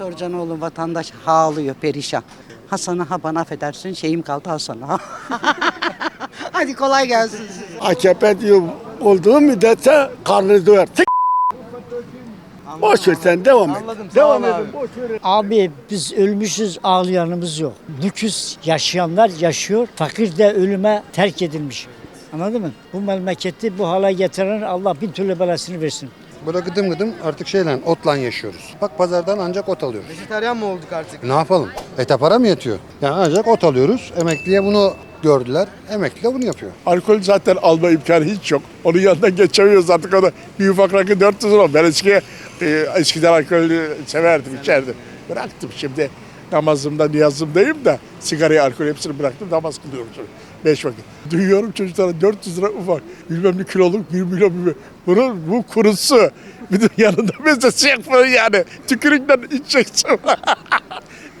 soracaksın oğlum vatandaş ağlıyor perişan. Hasan'a ha bana affedersin şeyim kaldı Hasan'a. Hadi kolay gelsin size. AKP diyor olduğu müddetçe karnı doyar. Boş ver sen devam et. Anladım, Devam edin. Boş ver. Abi biz ölmüşüz ağlayanımız yok. Lüküs yaşayanlar yaşıyor. Fakir de ölüme terk edilmiş. Anladın mı? Bu memleketi bu hale getiren Allah bin türlü belasını versin. Böyle gıdım gıdım artık şeyle otla yaşıyoruz. Bak pazardan ancak ot alıyoruz. Vejetaryen mi olduk artık? Ne yapalım? Ete para mı yetiyor? Yani ancak ot alıyoruz. Emekliye bunu gördüler. Emekli de bunu yapıyor. Alkol zaten alma imkanı hiç yok. Onun yanından geçemiyoruz artık onu. Bir ufak rakı 400 lira. Ben eski, e, eskiden alkolü severdim, içerdim. Bıraktım şimdi. Namazımda, niyazımdayım da sigarayı, alkol hepsini bıraktım. Namaz kılıyorum şimdi. Beş vakit. Duyuyorum çocuklara 400 lira ufak. Bilmem ne kiloluk, bir milyon bilmem. Bunun, bu kurusu. Bir de yanında mezesi bunun yani. Tükürükten içeceksin.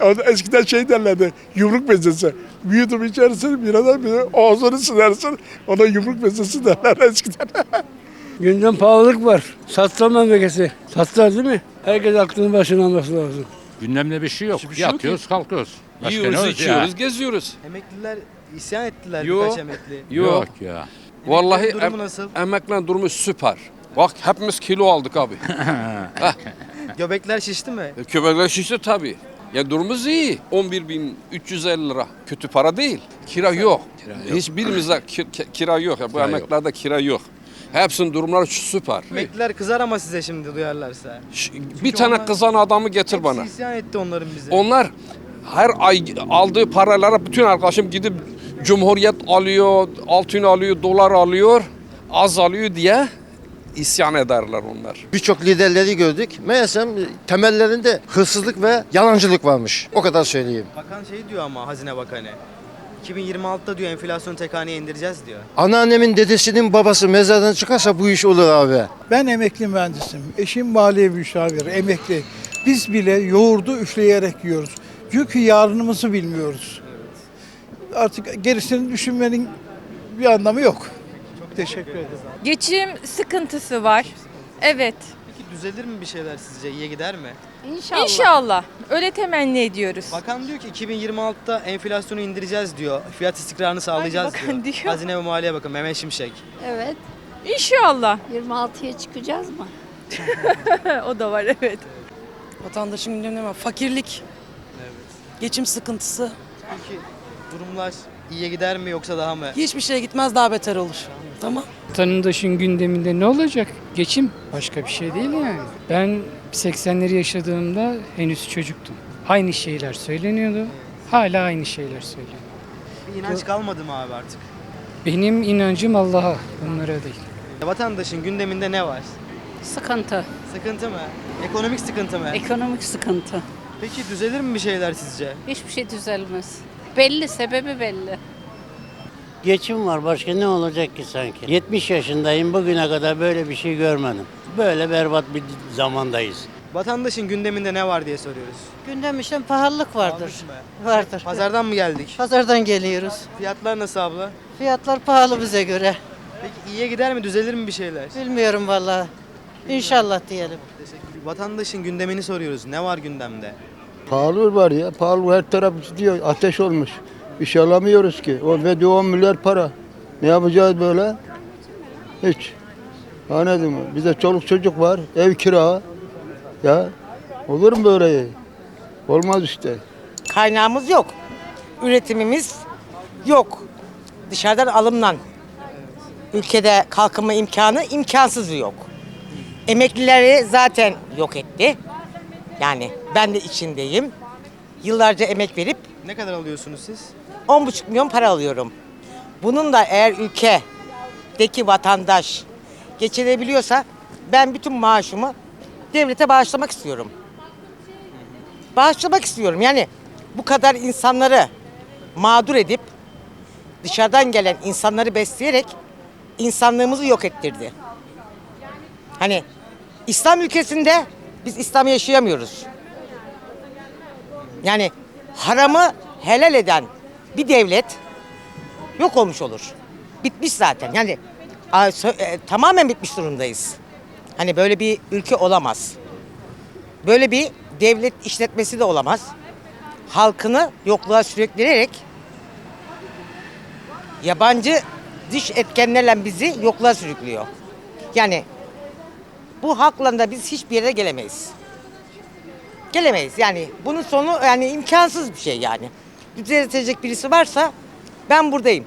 Eskiden şey derlerdi, yumruk bezesi. Bir yudum içersin, bir adam bir ağzını silersin, ona yumruk bezesi derler eskiden. Gündem pahalılık var. Sattılar memleketi. Sattılar değil mi? Herkes aklının başına alması lazım. Gündemde bir şey yok. Hiçbir şey yok Yatıyoruz, kalkıyoruz. Başka ne Yiyoruz, olacak içiyoruz, ya? geziyoruz. Emekliler isyan ettiler Yo. birkaç emekli. Yok. Yok ya. Vallahi Emeklilerin durumu em- nasıl? emeklilerin durumu süper. Bak hepimiz kilo aldık abi. Göbekler şişti mi? E, Köpekler şişti tabii. Ya durumumuz iyi. 11.350 lira. Kötü para değil. Kira yok. Hiçbirimizde ki- ki- kira yok. Ya, bu emeklerde kira yok. Hepsinin durumları süper. Emekliler kızar ama size şimdi duyarlarsa. Ş- Bir tane onlar- kızan adamı getir Hepsi bana. isyan etti onların bize. Onlar her ay aldığı paralara bütün arkadaşım gidip Cumhuriyet alıyor, altın alıyor, dolar alıyor, az alıyor diye isyan ederler onlar. Birçok liderleri gördük. Meğersem temellerinde hırsızlık ve yalancılık varmış. O kadar söyleyeyim. Bakan şey diyor ama Hazine Bakanı. 2026'da diyor enflasyonu tek haneye indireceğiz diyor. Anneannemin dedesinin babası mezardan çıkarsa bu iş olur abi. Ben emekli mühendisim. Eşim maliye müşaviri, emekli. Biz bile yoğurdu üfleyerek yiyoruz. Çünkü yarınımızı bilmiyoruz. Artık gerisini düşünmenin bir anlamı yok. Çok teşekkür ederim. Geçim sıkıntısı var. Evet. Peki düzelir mi bir şeyler sizce? İyiye gider mi? İnşallah. İnşallah. Öyle temenni ediyoruz. Bakan diyor ki 2026'da enflasyonu indireceğiz diyor. Fiyat istikrarını sağlayacağız Hangi bakan diyor. diyor? Hazine ve Maliye Bakanı Mehmet Şimşek. Evet. İnşallah. 26'ya çıkacağız mı? o da var evet. Vatandaşın gündeminde var. Fakirlik, geçim sıkıntısı. Peki durumlar iyiye gider mi yoksa daha mı? Hiçbir şeye gitmez daha beter olur. Tamam. Vatandaşın gündeminde ne olacak? Geçim. Başka bir şey değil yani. Ben 80'leri yaşadığımda henüz çocuktum. Aynı şeyler söyleniyordu. Hala aynı şeyler söyleniyor. Bir inanç kalmadı mı abi artık? Benim inancım Allah'a, onlara değil. Vatandaşın gündeminde ne var? Sıkıntı. Sıkıntı mı? Ekonomik sıkıntı mı? Ekonomik sıkıntı. Peki düzelir mi bir şeyler sizce? Hiçbir şey düzelmez. Belli, sebebi belli. Geçim var başka ne olacak ki sanki? 70 yaşındayım bugüne kadar böyle bir şey görmedim. Böyle berbat bir zamandayız. Vatandaşın gündeminde ne var diye soruyoruz. Gündem işte pahalılık vardır. Pahalılık mı? Vardır. Pazardan mı geldik? Pazardan geliyoruz. Fiyatlar nasıl abla? Fiyatlar pahalı bize göre. Peki iyiye gider mi? Düzelir mi bir şeyler? Bilmiyorum vallahi. İnşallah diyelim. Teşekkür Vatandaşın gündemini soruyoruz. Ne var gündemde? Pahalı var ya, pahalı her taraf gidiyor, ateş olmuş. Bir şey alamıyoruz ki. O ve 10 milyar para. Ne yapacağız böyle? Hiç. Anladın mı? Bize çoluk çocuk var, ev kira. Ya olur mu böyle? Olmaz işte. Kaynağımız yok. Üretimimiz yok. Dışarıdan alımdan. Ülkede kalkınma imkanı imkansız yok. Emeklileri zaten yok etti. Yani ben de içindeyim. Yıllarca emek verip Ne kadar alıyorsunuz siz? 10,5 milyon para alıyorum. Bunun da eğer ülkedeki vatandaş geçirebiliyorsa ben bütün maaşımı devlete bağışlamak istiyorum. Bağışlamak istiyorum. Yani bu kadar insanları mağdur edip dışarıdan gelen insanları besleyerek insanlığımızı yok ettirdi. Hani İslam ülkesinde biz İslam yaşayamıyoruz. Yani haramı helal eden bir devlet yok olmuş olur. Bitmiş zaten. Yani e, tamamen bitmiş durumdayız. Hani böyle bir ülke olamaz. Böyle bir devlet işletmesi de olamaz. Halkını yokluğa sürükleyerek yabancı dış etkenlerle bizi yokluğa sürüklüyor. Yani bu halkla da biz hiçbir yere gelemeyiz. Gelemeyiz yani bunun sonu yani imkansız bir şey yani. Düzeltecek birisi varsa ben buradayım.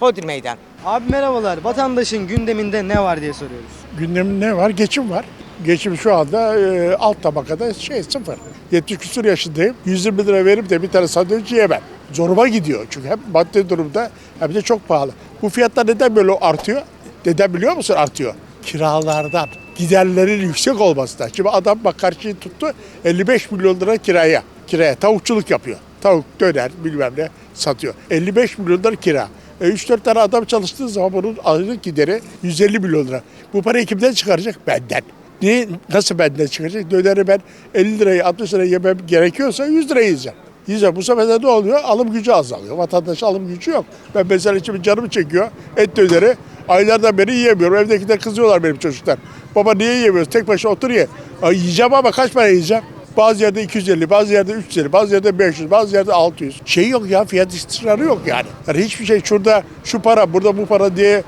Hodri meydan. Abi merhabalar. Vatandaşın gündeminde ne var diye soruyoruz. Gündemde ne var? Geçim var. Geçim şu anda e, alt tabakada şey sıfır. 70 küsur yaşındayım. 120 lira verip de bir tane sandviç yiyemem. Zoruma gidiyor çünkü hem maddi durumda hem de çok pahalı. Bu fiyatlar neden böyle artıyor? Neden biliyor musun artıyor? Kiralardan. Giderlerin yüksek olmasından. Şimdi adam bak karşıyı tuttu 55 milyon lira kiraya. Kiraya tavukçuluk yapıyor. Tavuk döner bilmem ne satıyor. 55 milyon lira kira. E 3-4 tane adam çalıştığı zaman bunun aylık gideri 150 milyon lira. Bu parayı kimden çıkaracak? Benden. Niye, nasıl benden çıkacak? Döneri ben 50 lirayı 60 lirayı yemem gerekiyorsa 100 lirayı yiyeceğim. Yiyeceğim. Bu sefer de ne oluyor? Alım gücü azalıyor. Vatandaş alım gücü yok. Ben mesela içimi canımı çekiyor. Et döneri. Aylardan beri yiyemiyorum. Evdekiler kızıyorlar benim çocuklar. Baba niye yiyemiyorsun? Tek başına otur ye. Ay, yiyeceğim ama kaç para yiyeceğim? Bazı yerde 250, bazı yerde 350, bazı yerde 500, bazı yerde 600. Şey yok ya fiyat istikrarı yok yani. yani hiçbir şey şurada şu para, burada bu para diye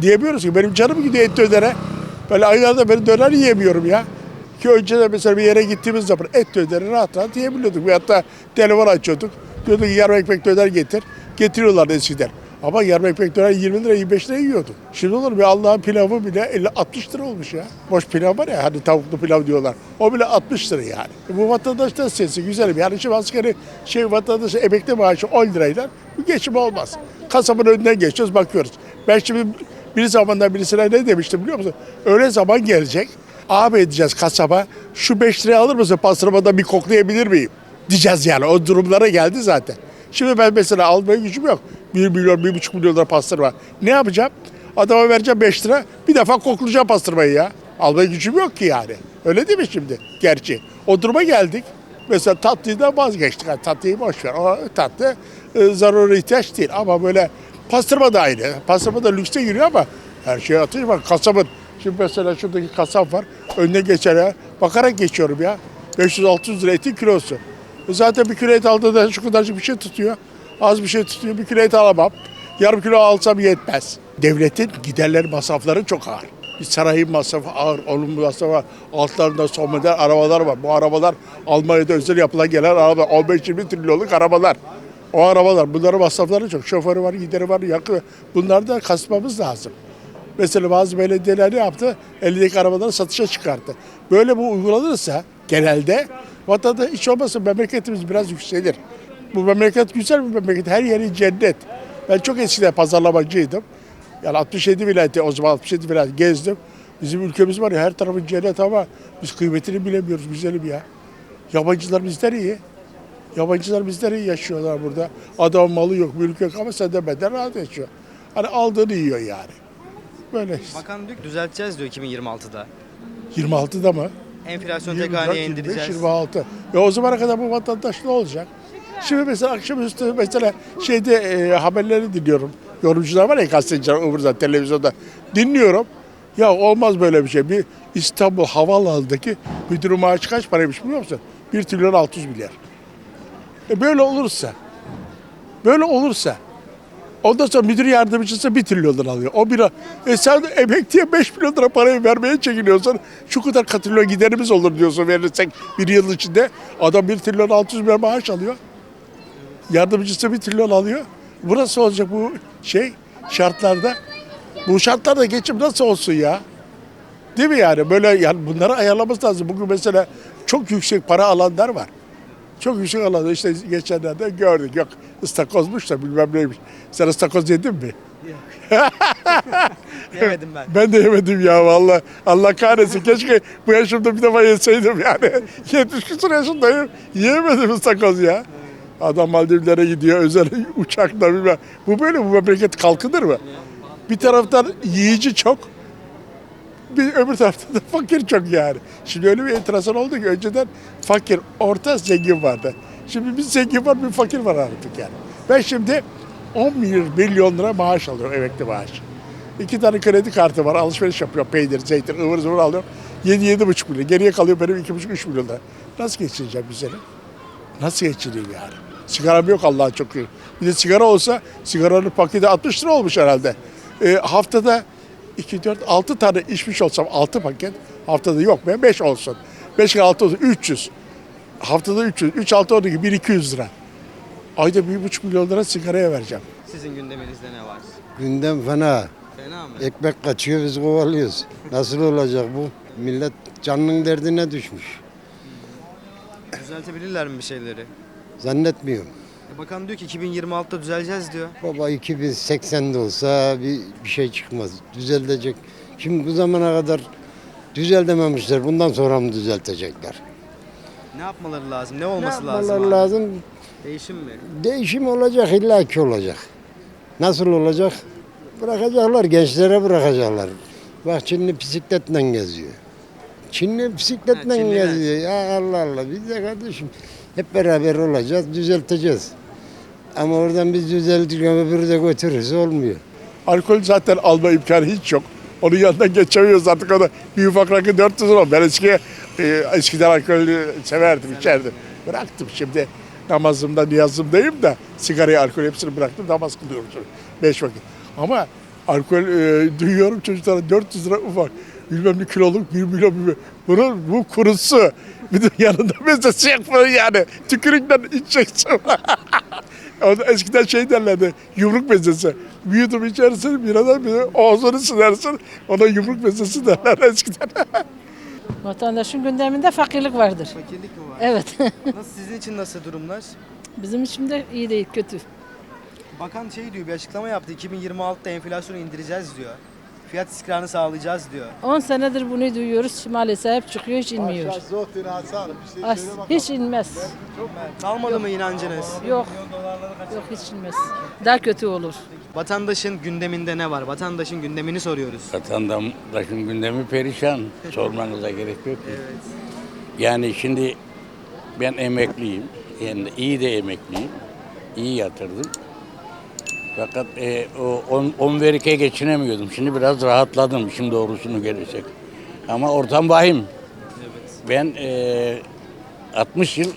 diyemiyoruz ki. Benim canım gidiyor et dönere. Böyle aylarda beri döner yiyemiyorum ya. Ki önceden mesela bir yere gittiğimiz zaman et döneri rahat rahat yiyebiliyorduk. Ve hatta telefon açıyorduk. Diyorduk ki yarım ekmek döner getir. Getiriyorlardı eskiden. Ama yarım ekmek döner 20 lira 25 lira yiyorduk. Şimdi olur bir Allah'ın pilavı bile 50 60 lira olmuş ya. Boş pilav var ya hani tavuklu pilav diyorlar. O bile 60 lira yani. Bu vatandaş da sesi güzelim. Yani şimdi asgari şey vatandaş emekli maaşı 10 lirayla bu geçim olmaz. Kasabın önünden geçiyoruz bakıyoruz. Ben şimdi bir zamandan birisine ne demiştim biliyor musun? Öyle zaman gelecek. Abi edeceğiz kasaba. Şu 5 liraya alır mısın pastırmadan bir koklayabilir miyim? Diyeceğiz yani. O durumlara geldi zaten. Şimdi ben mesela almaya gücüm yok. 1 milyon, 1,5 milyon lira pastırma. Ne yapacağım? Adama vereceğim 5 lira. Bir defa koklayacağım pastırmayı ya. Almaya gücüm yok ki yani. Öyle değil mi şimdi? Gerçi. O duruma geldik. Mesela tatlıyı vazgeçtik. Yani tatlıyı boş ver. O tatlı e, zaruri ihtiyaç değil. Ama böyle pastırma da aynı. Pastırma da lükse giriyor ama her şeye atıyor. Bak kasabın. Şimdi mesela şuradaki kasap var. Önüne geçer ya. Bakarak geçiyorum ya. 500-600 lira etin kilosu. E Zaten bir kilo et aldığında şu kadarcık bir şey tutuyor. Az bir şey tutuyor. Bir kilo et alamam. Yarım kilo alsam yetmez. Devletin giderleri masrafları çok ağır. Bir sarayın masrafı ağır, onun masrafı var. Altlarında son model arabalar var. Bu arabalar Almanya'da özel yapılan gelen araba. 15-20 trilyonluk arabalar. O arabalar, bunların masrafları çok. Şoförü var, gideri var, yakı. Bunları da kasmamız lazım. Mesela bazı belediyeler ne yaptı? Elindeki arabaları satışa çıkarttı. Böyle bu uygulanırsa genelde vatandaş hiç olmazsa memleketimiz biraz yükselir. Bu memleket güzel bir memleket. Her yeri cennet. Ben çok eskiden pazarlamacıydım. Yani 67 vilayeti o zaman 67 vilayet gezdim. Bizim ülkemiz var ya her tarafın cennet ama biz kıymetini bilemiyoruz güzelim ya. Yabancılar bizden iyi. Yabancılar bizden iyi yaşıyorlar burada. Adam malı yok, mülk yok ama senden benden rahat yaşıyor. Hani aldığını yiyor yani. Böyle işte. Bakan diyor ki düzelteceğiz diyor 2026'da. 26'da mı? Enflasyon 24, tek haneye 25, indireceğiz. 26. Ve o zamana kadar bu vatandaş ne olacak? Şimdi mesela akşamüstü mesela şeyde e, haberleri dinliyorum. Yorumcular var ya gazeteciler ıvırda televizyonda. Dinliyorum. Ya olmaz böyle bir şey. Bir İstanbul Havaalanı'ndaki müdürün maaşı kaç paraymış biliyor musun? 1 trilyon 600 milyar. E böyle olursa, böyle olursa Ondan sonra müdür yardımcısı 1 trilyon lira alıyor. O bir e sen emekliye 5 milyon lira parayı vermeye çekiniyorsan şu kadar katrilyon giderimiz olur diyorsun verirsek bir yıl içinde. Adam 1 trilyon 600 milyon maaş alıyor. Yardımcısı 1 trilyon alıyor. Bu nasıl olacak bu şey şartlarda? Bu şartlarda geçim nasıl olsun ya? Değil mi yani? Böyle yani bunları ayarlaması lazım. Bugün mesela çok yüksek para alanlar var. Çok yüksek alanlar. İşte geçenlerde gördük. Yok ıstakozmuş da bilmem neymiş. Sen ıstakoz yedin mi? Yemedim ben. Ben de yemedim ya vallahi. Allah kahretsin. Keşke bu yaşımda bir defa yeseydim yani. 70 küsur yaşındayım. Yiyemedim ıstakoz ya. Adam Maldivlere gidiyor özel uçakla bilmem. Bu böyle bu memleket kalkınır mı? Bir taraftan yiyici çok. Bir öbür tarafta da fakir çok yani. Şimdi öyle bir enteresan oldu ki önceden fakir, orta, zengin vardı. Şimdi bir zengin var, bir fakir var artık yani. Ben şimdi 10 milyon lira maaş alıyorum, emekli maaşı. İki tane kredi kartı var, alışveriş yapıyorum, peynir, zeytin, ıvır zıvır alıyorum. 7-7,5 milyon. Geriye kalıyor benim 2,5-3 milyon lira. Nasıl geçireceğim üzeri? Nasıl geçireyim yani? Sigaram yok Allah'a çok şükür. Bir de sigara olsa sigaranın paketi 60 lira olmuş herhalde. E, haftada 2, 4, 6 tane içmiş olsam 6 paket haftada yok be 5 olsun. 5 kere 6 olsun 300. Haftada 300. 3 6 12 1 200 lira. Ayda 1,5 milyon lira sigaraya vereceğim. Sizin gündeminizde ne var? Gündem fena. Fena mı? Ekmek kaçıyor biz kovalıyoruz. Nasıl olacak bu? Millet canının derdine düşmüş. Düzeltebilirler mi bir şeyleri? Zannetmiyorum. E, Bakan diyor ki 2026'da düzeleceğiz diyor. Baba 2080'de olsa bir, bir şey çıkmaz. Düzelecek. Şimdi bu zamana kadar düzeltememişler. Bundan sonra mı düzeltecekler? Ne yapmaları lazım? Ne Ne olması lazım? yapmaları abi? lazım? Değişim mi? Değişim olacak, illaki olacak. Nasıl olacak? Bırakacaklar, gençlere bırakacaklar. Bak Çinli bisikletle geziyor. Çinli bisikletle Ha, Çinliler. geziyor. Ya Allah Allah, biz de kardeşim hep beraber olacağız, düzelteceğiz. Ama oradan biz düzelttik öbürü de götürürüz, olmuyor. Alkol zaten alma imkanı hiç yok. Onun yanından geçemiyoruz artık onu. Bir ufak rakı 400 lira. Ben eski, e, eskiden alkolü severdim, içerdim. Bıraktım şimdi namazımda, niyazımdayım da sigarayı, alkol hepsini bıraktım. Namaz kılıyorum şimdi. Beş vakit. Ama alkol e, duyuyorum çocuklara 400 lira ufak. Bilmem ne kiloluk, bir milyon bilmem. Bunun, bu kurusu. Bir de yanında mezesi bunun yani. Tükürükten içeceksin. Eskiden şey derlerdi, yumruk bezesi. Bir yudum içersin, biradan bir ağzını silersin, ona yumruk bezesi derler eskiden. Vatandaşın gündeminde fakirlik vardır. Fakirlik mi var? Evet. Nasıl sizin için nasıl durumlar? Bizim için de iyi değil, kötü. Bakan şey diyor bir açıklama yaptı. 2026'da enflasyonu indireceğiz diyor. Fiyat istikrarını sağlayacağız diyor. 10 senedir bunu duyuyoruz. Maalesef hep çıkıyor, hiç inmiyor. As, hiç inmez. Kalmadı mı inancınız? Yok. Yok hiç inmez. Daha kötü olur. Vatandaşın gündeminde ne var? Vatandaşın gündemini soruyoruz. Vatandaşın gündemi perişan. Sormanıza gerek yok ki. Yani şimdi ben emekliyim. Yani iyi de emekliyim. İyi yatırdım. Fakat e, o 10 verike geçinemiyordum. Şimdi biraz rahatladım. Şimdi doğrusunu gelirsek. Ama ortam vahim. Ben e, 60 yıl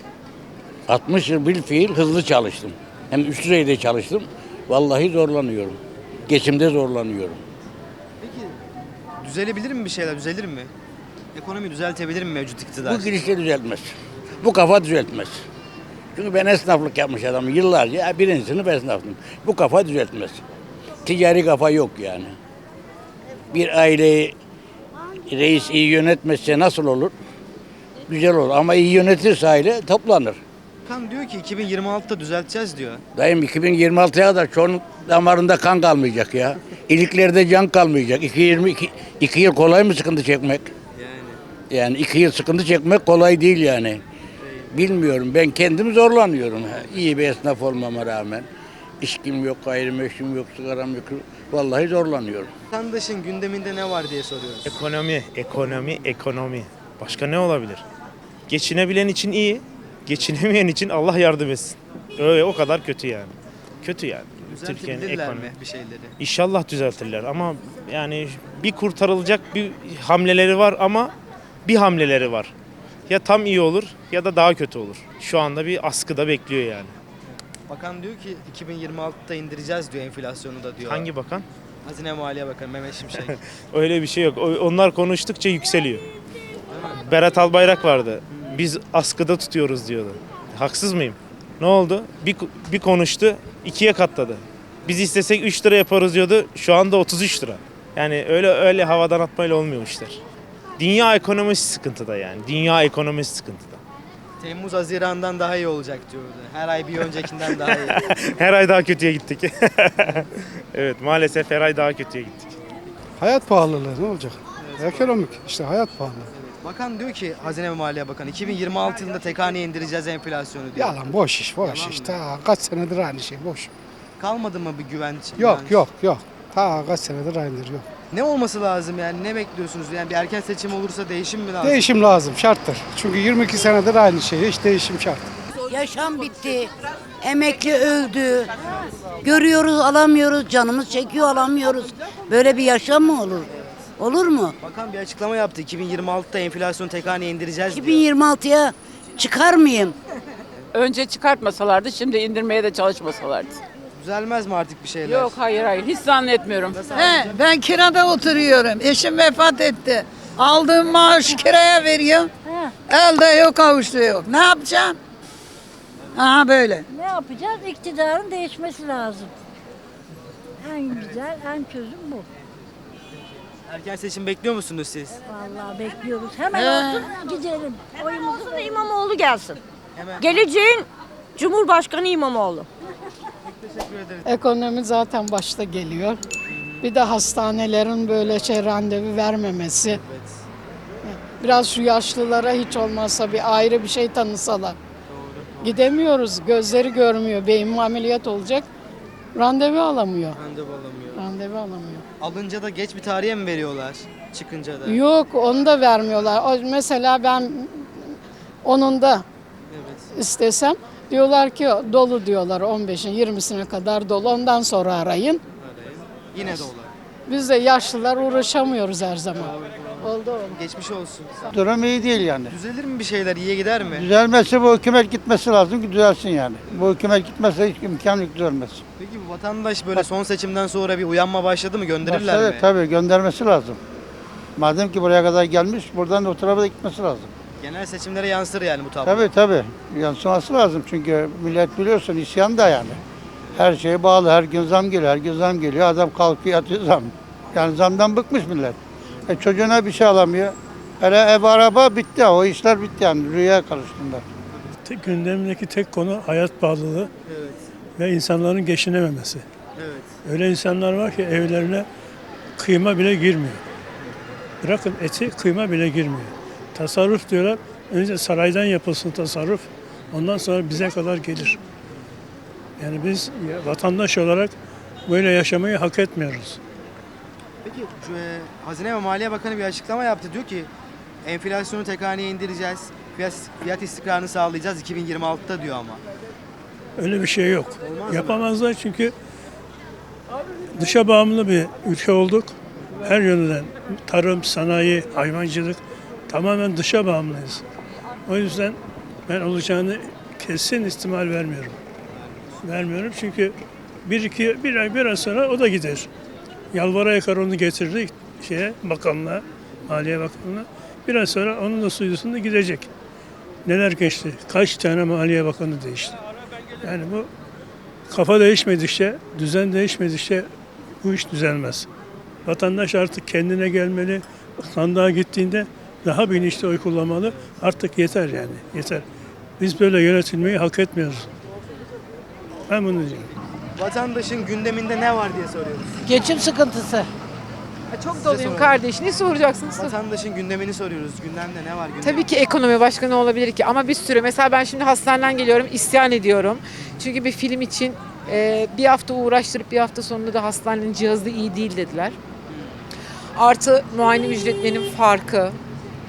60 yıl bil fiil hızlı çalıştım. Hem üst düzeyde çalıştım. Vallahi zorlanıyorum. Geçimde zorlanıyorum. Peki düzelebilir mi bir şeyler? Düzelir mi? Ekonomi düzeltebilir mi mevcut iktidar? Bu girişte düzeltmez. Bu kafa düzeltmez. Çünkü ben esnaflık yapmış adamım yıllarca. Birinci sınıf esnaftım. Bu kafa düzeltmez. Ticari kafa yok yani. Bir aileyi reis iyi yönetmezse nasıl olur? Güzel olur ama iyi yönetirse aile toplanır. Bakan diyor ki 2026'da düzelteceğiz diyor. Dayım 2026'ya kadar çoğunun damarında kan kalmayacak ya. İliklerde can kalmayacak. 222 iki yıl kolay mı sıkıntı çekmek? Yani Yani iki yıl sıkıntı çekmek kolay değil yani. Bilmiyorum. Ben kendim zorlanıyorum. İyi bir esnaf olmama rağmen. İşkim yok, gayrimeşkim yok, sigaram yok. Vallahi zorlanıyorum. vatandaşın gündeminde ne var diye soruyoruz. Ekonomi, ekonomi, ekonomi. Başka ne olabilir? Geçinebilen için iyi, geçinemeyen için Allah yardım etsin. Öyle o kadar kötü yani. Kötü yani. Türkiye'nin ekonomi. mi bir şeyleri? İnşallah düzeltirler ama yani bir kurtarılacak bir hamleleri var ama bir hamleleri var. Ya tam iyi olur ya da daha kötü olur. Şu anda bir askıda bekliyor yani. Bakan diyor ki 2026'da indireceğiz diyor enflasyonu da diyor. Hangi bakan? Hazine Maliye Bakanı Mehmet Şimşek. Öyle bir şey yok. Onlar konuştukça yükseliyor. Berat Albayrak vardı. Biz askıda tutuyoruz diyordu. Haksız mıyım? Ne oldu? Bir, bir konuştu, ikiye katladı. Biz istesek 3 lira yaparız diyordu. Şu anda 33 lira. Yani öyle öyle havadan atmayla olmuyor işler. Dünya ekonomisi sıkıntıda yani. Dünya ekonomisi sıkıntıda. Temmuz Haziran'dan daha iyi olacak diyordu. Her ay bir öncekinden daha iyi. Her ay daha kötüye gittik. evet maalesef her ay daha kötüye gittik. Hayat pahalılığı ne olacak? Ekonomik işte hayat pahalı. Bakan diyor ki Hazine ve Maliye Bakanı 2026 yılında tek haneye indireceğiz enflasyonu diyor. Yalan boş iş boş Yalan iş. mı? Ta kaç senedir aynı şey boş. Kalmadı mı bir güvenç? Yok güvenç? yok yok. Ta kaç senedir aynıdır yok. Ne olması lazım yani? Ne bekliyorsunuz? Yani bir erken seçim olursa değişim mi lazım? Değişim lazım şarttır. Çünkü 22 senedir aynı şey. Hiç değişim şart. Yaşam bitti. Emekli öldü. Görüyoruz alamıyoruz. Canımız çekiyor alamıyoruz. Böyle bir yaşam mı olur? Olur mu? Bakan bir açıklama yaptı. 2026'da enflasyonu tek haneye indireceğiz diyor. 2026'ya çıkar mıyım? Önce çıkartmasalardı şimdi indirmeye de çalışmasalardı. Düzelmez mi artık bir şeyler? Yok hayır hayır hiç zannetmiyorum. He, ben kirada oturuyorum. Eşim vefat etti. Aldığım maaş kiraya veriyorum. Elde yok avuçta yok. Ne yapacağım? Aha böyle. Ne yapacağız? İktidarın değişmesi lazım. En güzel, en çözüm bu. Erken seçim bekliyor musunuz siz? Vallahi bekliyoruz. Hemen He. olsun gidelim. Oyumuzu Olsun da İmamoğlu gelsin. Hemen. Geleceğin Cumhurbaşkanı İmamoğlu. Teşekkür ederim. Ekonomi zaten başta geliyor. Bir de hastanelerin böyle şey randevu vermemesi. Biraz şu yaşlılara hiç olmazsa bir ayrı bir şey tanısalar. Gidemiyoruz. Gözleri görmüyor. Beyin ameliyat olacak. Randevu alamıyor. Randevu alamıyor. Randevu alamıyor. Alınca da geç bir tarihe mi veriyorlar? Çıkınca da. Yok onu da vermiyorlar. O, mesela ben onun da Evet. istesem diyorlar ki dolu diyorlar 15'in 20'sine kadar dolu ondan sonra arayın. Arayın. Yine de olur. Biz de yaşlılar uğraşamıyoruz her zaman. Oldu oldu. Geçmiş olsun. Durum iyi değil yani. Düzelir mi bir şeyler? İyiye gider mi? Düzelmesi bu hükümet gitmesi lazım ki düzelsin yani. Bu hükümet gitmezse hiç imkan yok düzelmesi. Peki bu vatandaş böyle son seçimden sonra bir uyanma başladı mı? Gönderirler Başta mi? tabii göndermesi lazım. Madem ki buraya kadar gelmiş buradan da o tarafa da gitmesi lazım. Genel seçimlere yansır yani bu tablo. Tabii tabii. Yansıması lazım çünkü millet biliyorsun isyan da yani. Her şeye bağlı. Her gün zam geliyor. Her gün zam geliyor. Adam kalkıyor atıyor zam. Yani zamdan bıkmış millet. E çocuğuna bir şey alamıyor. Hele ev araba bitti. O işler bitti yani. Rüya karıştırdılar. Tek gündemdeki tek konu hayat pahalılığı Evet. ve insanların geçinememesi. Evet. Öyle insanlar var ki evlerine kıyma bile girmiyor. Bırakın eti kıyma bile girmiyor. Tasarruf diyorlar. Önce saraydan yapılsın tasarruf. Ondan sonra bize kadar gelir. Yani biz vatandaş olarak böyle yaşamayı hak etmiyoruz. Peki e, Hazine ve Maliye Bakanı bir açıklama yaptı. Diyor ki enflasyonu tek haneye indireceğiz. Fiyat, fiyat istikrarını sağlayacağız 2026'da diyor ama. Öyle bir şey yok. Olmaz mı? Yapamazlar çünkü dışa bağımlı bir ülke olduk. Her yönden tarım, sanayi, hayvancılık tamamen dışa bağımlıyız. O yüzden ben olacağını kesin ihtimal vermiyorum. Vermiyorum çünkü bir iki bir ay bir ay sonra o da gider. Yalvara yakar onu getirdi şeye bakanlığa, Maliye Bakanlığı'na. Bir ay sonra onun da suyusunda gidecek. Neler geçti? Kaç tane Maliye Bakanı değişti? Yani bu kafa değişmedikçe, düzen değişmedikçe bu iş düzelmez. Vatandaş artık kendine gelmeli. Sandığa gittiğinde daha bilinçli oy kullanmalı. Artık yeter yani, yeter. Biz böyle yönetilmeyi hak etmiyoruz. Ben bunu diyorum. Vatandaşın gündeminde ne var diye soruyoruz. Geçim sıkıntısı. Çok Size doluyum soralım. kardeş. Ne soracaksınız? Vatandaşın gündemini soruyoruz. Gündemde ne var? Gündem. Tabii ki ekonomi başka ne olabilir ki ama bir sürü mesela ben şimdi hastaneden geliyorum isyan ediyorum. Çünkü bir film için e, bir hafta uğraştırıp bir hafta sonunda da hastanenin cihazı iyi değil dediler. Artı muayene ücretlerinin farkı.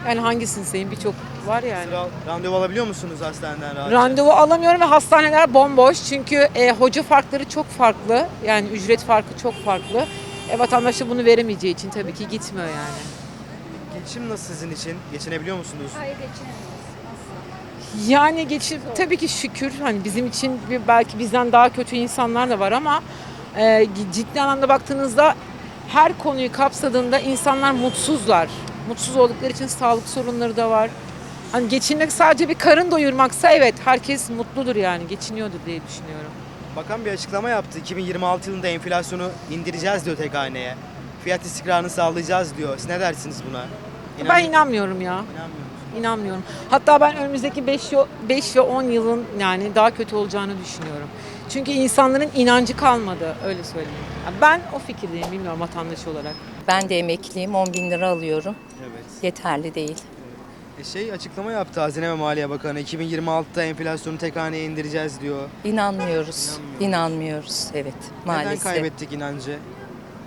Yani hangisini sayayım birçok var yani. Sıra, randevu alabiliyor musunuz hastaneden rahatça? Randevu alamıyorum ve hastaneler bomboş çünkü e, hoca farkları çok farklı. Yani ücret farkı çok farklı. E, vatandaş da bunu veremeyeceği için tabii ki gitmiyor yani. Geçim nasıl sizin için? Geçinebiliyor musunuz? Yani geçim tabii ki şükür hani bizim için bir, belki bizden daha kötü insanlar da var ama e, ciddi anlamda baktığınızda her konuyu kapsadığında insanlar mutsuzlar. Mutsuz oldukları için sağlık sorunları da var. Hani geçinmek sadece bir karın doyurmaksa evet herkes mutludur yani geçiniyordur diye düşünüyorum. Bakan bir açıklama yaptı. 2026 yılında enflasyonu indireceğiz diyor tek haneye. Fiyat istikrarını sağlayacağız diyor. Siz ne dersiniz buna? Ben inanmıyorum ya. İnanmıyorum. İnanmıyorum. Hatta ben önümüzdeki 5 5 ve 10 yılın yani daha kötü olacağını düşünüyorum. Çünkü insanların inancı kalmadı öyle söyleyeyim. Ben o fikirdeyim bilmiyorum vatandaş olarak. Ben de emekliyim 10 bin lira alıyorum. Evet. Yeterli değil. E şey açıklama yaptı Hazine ve Maliye Bakanı. 2026'da enflasyonu tek haneye indireceğiz diyor. İnanmıyoruz. İnanmıyoruz evet Neden maalesef. kaybettik inancı?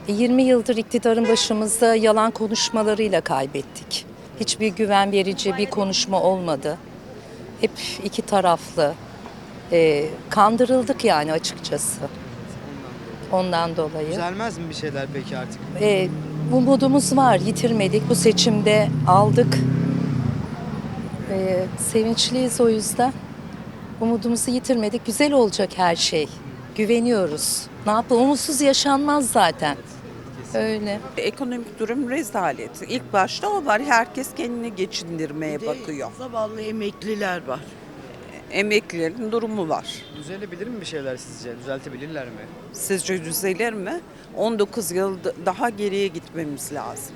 E, 20 yıldır iktidarın başımızda yalan konuşmalarıyla kaybettik. Hiçbir güven verici bir konuşma olmadı. Hep iki taraflı. E, kandırıldık yani açıkçası. Ondan dolayı. Düzelmez mi bir şeyler peki artık? E, umudumuz var, yitirmedik. Bu seçimde aldık. Ee, sevinçliyiz o yüzden. Umudumuzu yitirmedik. Güzel olacak her şey. Güveniyoruz. Ne yapalım? Umutsuz yaşanmaz zaten. Öyle. Ekonomik durum rezalet. İlk başta o var. Herkes kendini geçindirmeye bakıyor. Zavallı emekliler var. Emeklilerin durumu var. Düzelebilir mi bir şeyler sizce? Düzeltebilirler mi? Sizce düzelir mi? 19 yıl daha geriye gitmemiz lazım.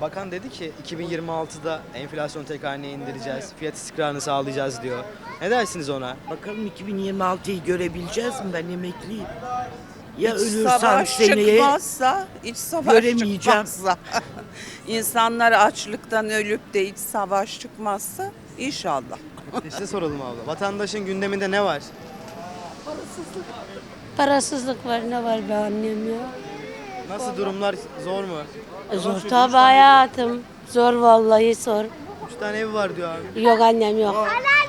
Bakan dedi ki 2026'da enflasyonu tek haneye indireceğiz, fiyat istikrarını sağlayacağız diyor. Ne dersiniz ona? Bakalım 2026'yı görebileceğiz mi? Ben emekliyim. Ya İç ölürsem savaş seneye çıkmazsa, iç savaş göremeyeceğim. çıkmazsa, insanlar açlıktan ölüp de iç savaş çıkmazsa inşallah. Size soralım abla. Vatandaşın gündeminde ne var? Parasızlık var ne var be annem ya. Nasıl durumlar zor mu? Zor tabi hayatım. Zor vallahi zor. Üç tane ev var diyor abi. Yok annem yok.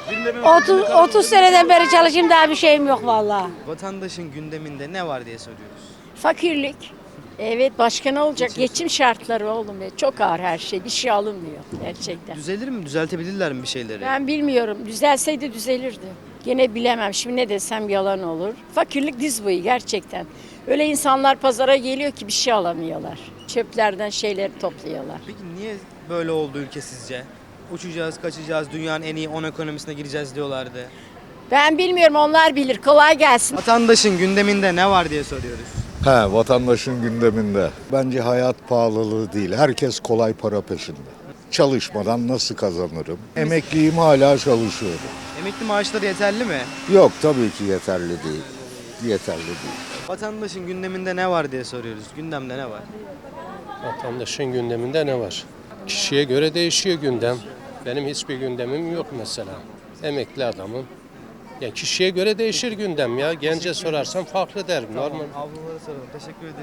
Gündemi- 30, 30 seneden beri çalışayım daha bir şeyim yok vallahi. Vatandaşın gündeminde ne var diye soruyoruz. Fakirlik. Evet başka ne olacak? Geçim şartları oğlum be. Çok ağır her şey. Bir şey alınmıyor gerçekten. Düzelir mi? Düzeltebilirler mi bir şeyleri? Ben bilmiyorum. Düzelseydi düzelirdi. Gene bilemem. Şimdi ne desem yalan olur. Fakirlik diz boyu gerçekten. Öyle insanlar pazara geliyor ki bir şey alamıyorlar. Çöplerden şeyleri topluyorlar. Peki niye böyle oldu ülke sizce? Uçacağız, kaçacağız, dünyanın en iyi 10 ekonomisine gireceğiz diyorlardı. Ben bilmiyorum onlar bilir. Kolay gelsin. Vatandaşın gündeminde ne var diye soruyoruz. He, vatandaşın gündeminde. Bence hayat pahalılığı değil. Herkes kolay para peşinde. Çalışmadan nasıl kazanırım? Emekliyim hala çalışıyorum. Emekli maaşları yeterli mi? Yok tabii ki yeterli değil. Yeterli değil. Vatandaşın gündeminde ne var diye soruyoruz. Gündemde ne var? Vatandaşın gündeminde ne var? Kişiye göre değişiyor gündem. Benim hiçbir gündemim yok mesela. Emekli adamım. Ya kişiye göre değişir gündem ya. Gence sorarsam farklı derim. Normal. Ablalara soralım. Teşekkür ederiz.